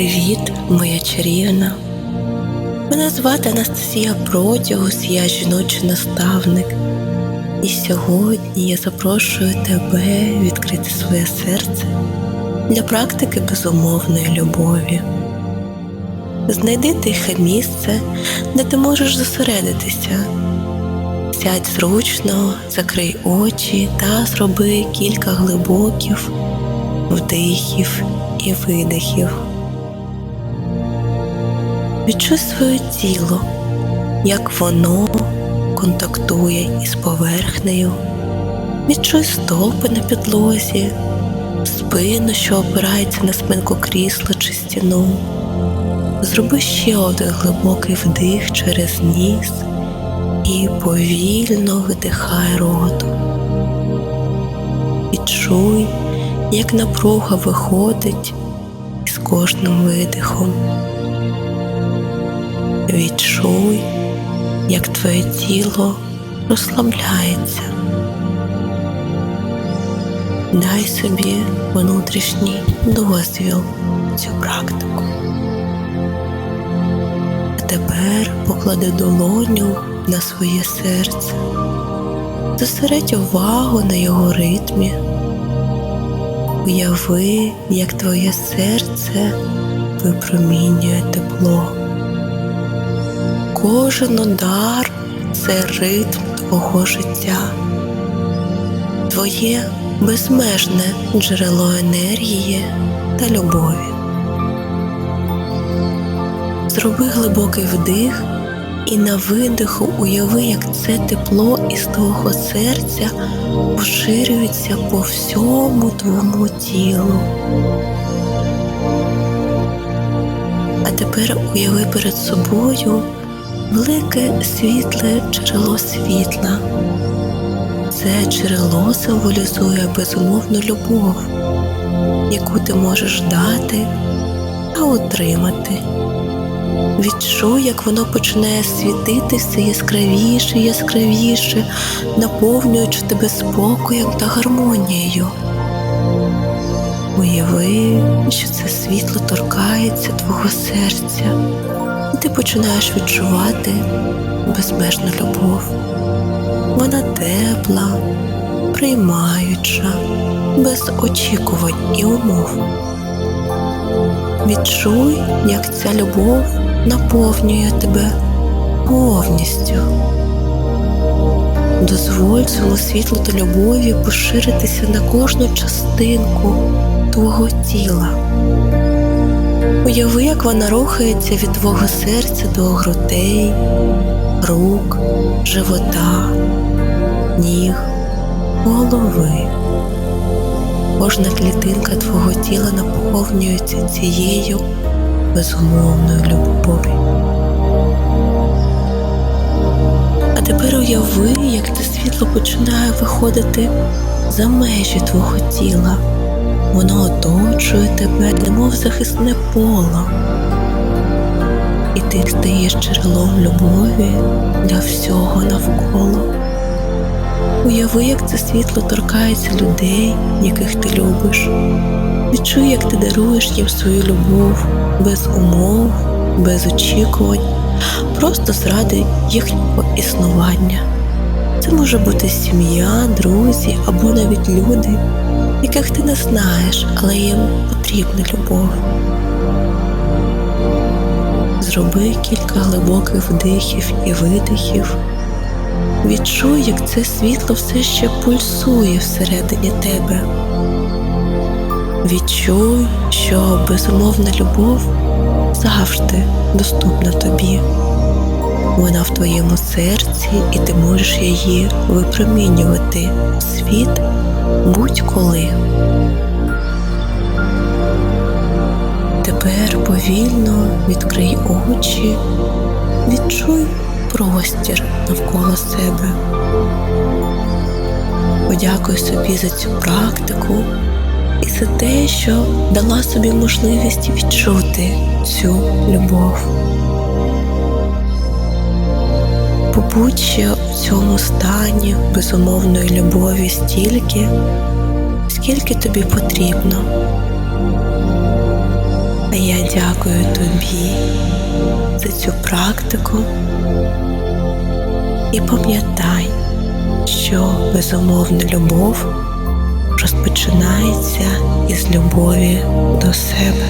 Привіт, моя чарівна. Мене звати Анастасія Протягус, я жіночий наставник. І сьогодні я запрошую тебе відкрити своє серце для практики безумовної любові. Знайди тихе місце, де ти можеш зосередитися. Сядь зручно, закрий очі та зроби кілька глибоких вдихів і видихів. Відчуй своє тіло, як воно контактує із поверхнею. Відчуй стопи на підлозі, спину, що опирається на спинку крісла чи стіну. Зроби ще один глибокий вдих через ніс і повільно видихай ротом. Відчуй, як напруга виходить із кожним видихом. Відчуй, як твоє тіло розслабляється. Дай собі внутрішній дозвіл цю практику. А тепер поклади долоню на своє серце, зосередь увагу на його ритмі. Уяви, як твоє серце випромінює тепло. Кожен удар це ритм твого життя, твоє безмежне джерело енергії та любові. Зроби глибокий вдих і на видиху уяви, як це тепло із твого серця поширюється по всьому твоєму тілу. А тепер уяви перед собою велике світле джерело світла. Це джерело символізує безумовну любов, яку ти можеш дати та отримати. Відчуй, як воно починає світити все яскравіше яскравіше, наповнюючи тебе спокоєм та гармонією. Уяви, що це світло торкається твого серця, і ти починаєш відчувати безмежну любов. Вона тепла, приймаюча, без очікувань і умов. Відчуй, як ця любов наповнює тебе повністю. Дозволь цьому світлу та любові поширитися на кожну частинку твого тіла. Уяви, як вона рухається від твого серця до грудей, рук, живота, ніг, голови. Кожна клітинка твого тіла наповнюється цією безумовною любов'ю. Тепер уяви, як це світло починає виходити за межі твого тіла. Воно оточує тебе, немов захисне поло. І ти стаєш джерелом любові для всього навколо. Уяви, як це світло торкається людей, яких ти любиш. Відчуй, як ти даруєш їм свою любов без умов, без очікувань, просто заради їхнього існування. Це може бути сім'я, друзі або навіть люди, яких ти не знаєш, але їм потрібна любов. Зроби кілька глибоких вдихів і видихів. Відчуй, як це світло все ще пульсує всередині тебе. Відчуй, що безумовна любов завжди доступна тобі. Вона в твоєму серці, і ти можеш її випромінювати в світ будь-коли. Тепер повільно відкрий очі, відчуй простір навколо себе. Подякуй собі за цю практику і за те, що дала собі можливість відчути цю любов. Побудь ще в цьому стані безумовної любові стільки, скільки тобі потрібно. А я дякую тобі за цю практику. І пам'ятай, що безумовна любов розпочинається із любові до себе.